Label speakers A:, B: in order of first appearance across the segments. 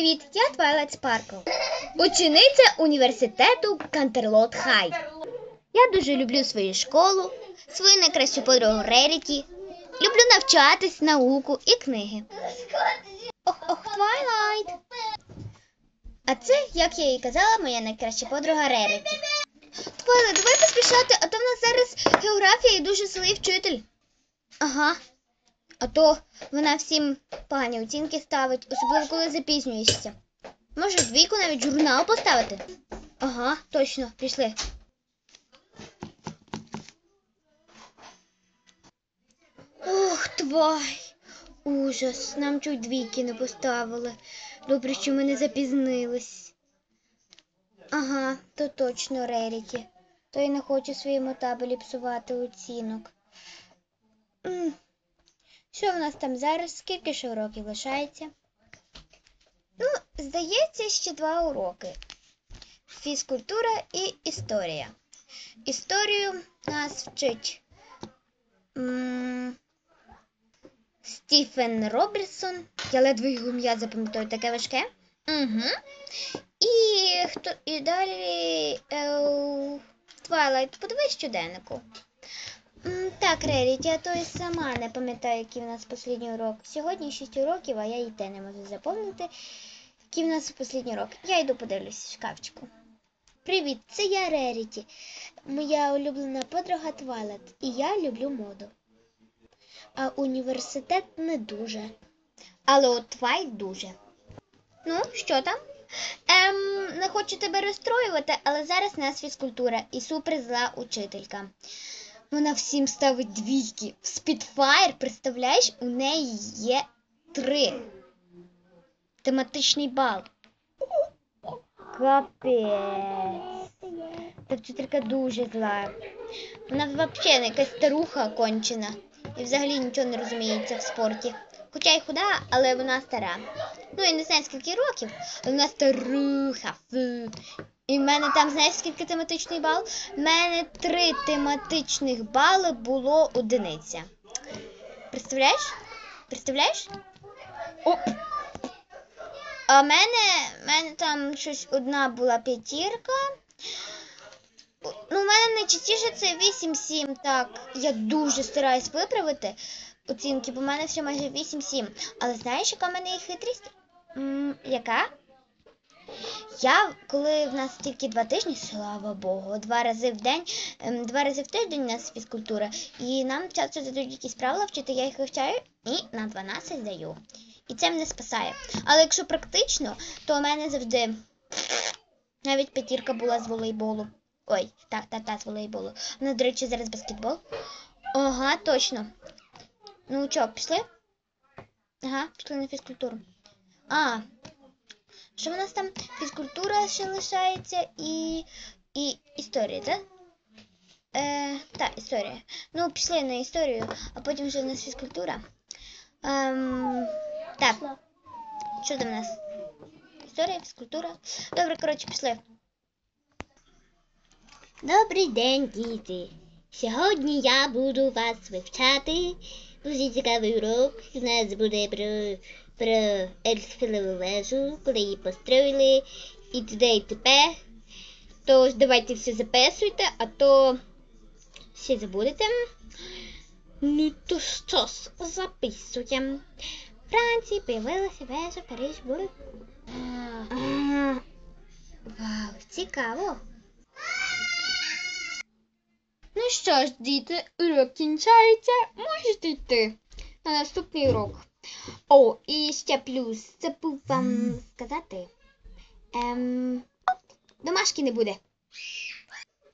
A: привіт! Я Твайлайт Спаркл, учениця університету Кантерлот Хай. Я дуже люблю свою школу, свою найкращу подругу Реріті. Люблю навчатись, науку і книги. Ох, ох, Твайлайт. А це, як я і казала, моя найкраща подруга Реріті. Твайлайт, давай поспішати, а то в нас зараз географія і дуже злий вчитель. Ага. А то вона всім погані оцінки ставить, особливо коли запізнюєшся. Може, двійку навіть журнал поставити? Ага, точно, пішли. Ох, твай! Ужас, нам чуть двійки не поставили. Добре, що ми не запізнились. Ага, то точно Реріті. То й не хочу своєму табелі псувати оцінок. Що в нас там зараз? Скільки ще уроків лишається? Ну, здається, ще два уроки. Фізкультура і історія. Історію нас вчить Стіфен Робертсон. Я ледве його ім'я запам'ятаю таке важке. Угу. І хто і далі е, Твайлайт, подивись щоденнику. Так, Реріті, я то й сама не пам'ятаю, який в нас останній урок. Сьогодні 6 уроків, а я і те не можу запомнити, який в нас останній урок. Я йду подивлюсь в шкафчику. Привіт, це я Реріті, моя улюблена подруга Твайлет, і я люблю моду. А університет не дуже. Але от Твай дуже. Ну, що там? Ем, не хочу тебе розстроювати, але зараз у нас фізкультура і супер зла учителька. Вона всім ставить двійки. В Spitfire, представляєш, у неї є три. Тематичний бал. Капець. Та вчителька дуже зла. Вона взагалі якась старуха кончена. І взагалі нічого не розуміється в спорті. Хоча й худа, але вона стара. Ну, я не знаю, скільки років, але вона старуха. Фу. І в мене там, знаєш, скільки тематичний бал? У мене три тематичних бали було одиниця. Представляєш? Представляєш? О! А в мене, мене там щось одна була п'ятірка. Ну, у мене найчастіше це 8-7, так. Я дуже стараюсь виправити оцінки, бо в мене все майже 8-7. Але знаєш, яка в мене є хитрість? М, яка? Я, коли в нас тільки два тижні, слава Богу, два рази в день, ем, два рази в тиждень у нас фізкультура, і нам часто задають якісь правила вчити, я їх вивчаю і на 12 здаю. І це мене спасає. Але якщо практично, то у мене завжди навіть п'ятірка була з волейболу. Ой, так, так, так, з волейболу. Ну, до речі, зараз баскетбол. Ага, точно. Ну що, пішли? Ага, пішли на фізкультуру. А, що в нас там фізкультура ще лишається і, і історія, так? Е, так, історія. Ну, пішли на історію, а потім вже в нас фізкультура. Ем, так. Що там у нас? Історія, фізкультура. Добре, коротше, пішли. Добрий день, діти. Сьогодні я буду вас вивчати. Дуже цікавий урок. У нас буде про, про Ельфілеву вежу, коли її построїли, і туди і тепер. Тож давайте все записуйте, а то все забудете. Ну то що ж, записуємо. В Франції появилася вежа, Париж були. Вау, цікаво. Ну що ж, діти, урок кінчається, можете йти на наступний урок. О, і ще плюс, забув вам сказати. Ем, домашки не буде.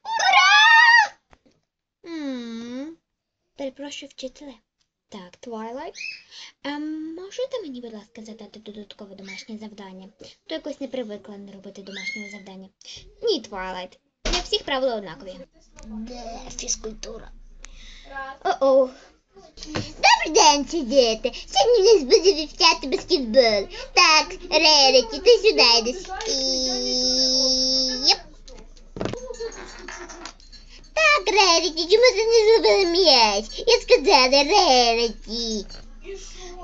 A: Ура! Перепрошую, вчителе. Так, Твайлайт. Ем, можете мені, будь ласка, задати додаткове домашнє завдання? То якось не привикла не робити домашнього завдання. Ні, Твайлайт. Для всіх правила однакові. Де фізкультура? О-о. Добрий день, діти. Сьогодні нас буде вивчати баскетбол. Так, Реріті, ти сюди йдеш. І... Єп. Так, Реріті, чому ти не зробила м'яч? Я сказала Реріті.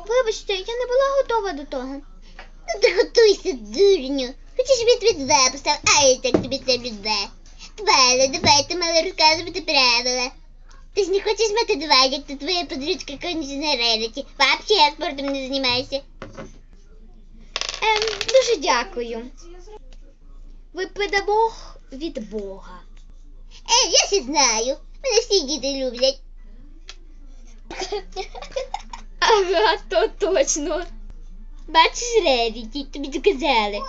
A: Вибачте, я не була готова до того.
B: Ну ти готуйся, дурню. Хочеш відповідь записав, а я так тобі це біде. Твайле, давай ти мала розказувати правила. Ти ж не хочеш мати два, як то твоя подружка кончена Реріті. Вообще спортом не займайся.
A: Ем, дуже дякую. Ви педагог від Бога.
B: Е, я ще знаю. Мене всі діти люблять.
A: Ага, то точно.
B: Бачиш, Реріті, тобі доказали.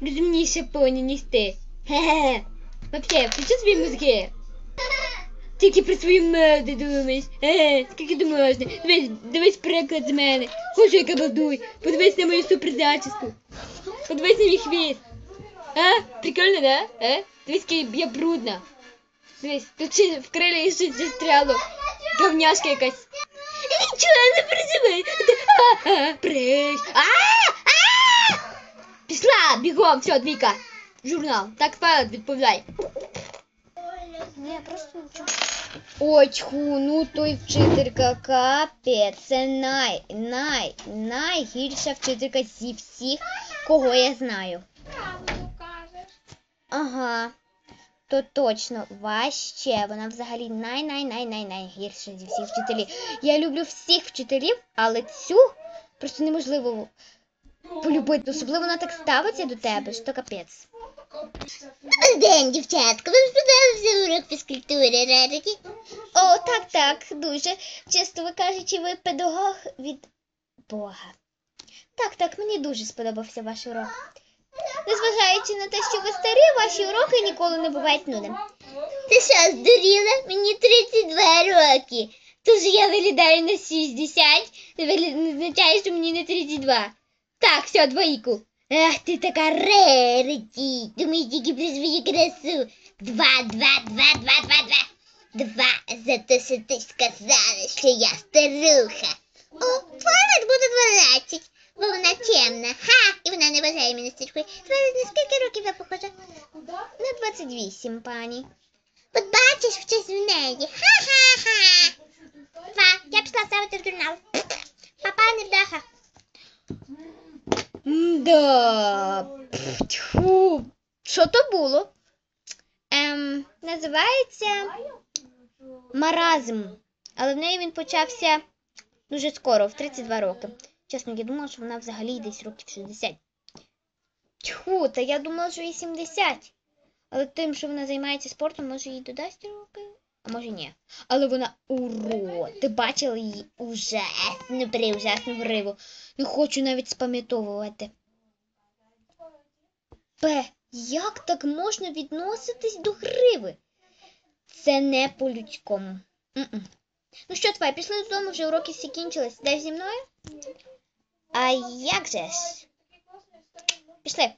A: Розумніше поні, ніж ти.
B: Хе-хе.
A: Вообще, включи свої мозги. Тільки про свої меди думаєш. Е, скільки ти можна? Дивись, дивись приклад з мене. Хочу яка балдуй. Подивись на мою суперзачіску. Подивись на мій хвіст. А? Прикольно, да? А? Дивись, я брудна. Дивись, тут ще в крилі щось застряло. Говняшка якась. Нічого не переживай. А! Пішла, бігом, все, двійка. Журнал. Так, файл, відповідай.
B: Ні, просто нічого.
A: Ой, чху, ну той вчителька капець. Це най, най, найгірша вчителька зі всіх, кого я знаю. Ага. То точно, ваще, вона взагалі най-най-най-най-найгірша зі всіх вчителів. Я люблю всіх вчителів, але цю просто неможливо полюбити. Особливо вона так ставиться до тебе, що капець.
B: День, дівчатка. Вам сподобався урок фізкультури, Реріті?
A: О, так, так, дуже. Чесно ви кажучи, ви педагог від Бога. Так, так, мені дуже сподобався ваш урок. Незважаючи на те, що ви старі, ваші уроки ніколи не бувають нудними.
B: Ти що, здуріла? Мені 32 роки.
A: Тож я виглядаю на 60, це вигля- не означає, що мені не 32. Так, все, двоїку.
B: Ах, ти така Реріті. Думаєш тільки про свою красу. Два, два, два, два, два, два. Два за те, що ти сказала, що я старуха. О, Твайлет буде 12, бо вона темна. Ха! І вона не вважає мене старухою. Твайлет, на скільки років я похожа?
A: На 28, пані.
B: От бачиш, вчись в неї. Ха-ха-ха. Два, я пішла ставити в журнал. Папа, невдаха.
A: Да. Тьфу. Що то було? Ем, називається маразм. Але в неї він почався дуже скоро, в 32 роки. Чесно, я думала, що вона взагалі десь років 60. Тьху, та я думала, що їй 70. Але тим, що вона займається спортом, може їй додасть роки, а може ні. Але вона урод. Ти бачила її ужасну, преужасну гриву. Не хочу навіть спам'ятовувати. П. Як так можна відноситись до гриви? Це не по-людському. Ну що, твай, пішли додому, вже уроки всі кінчились. Дай зі мною? А як же ж? Пішли.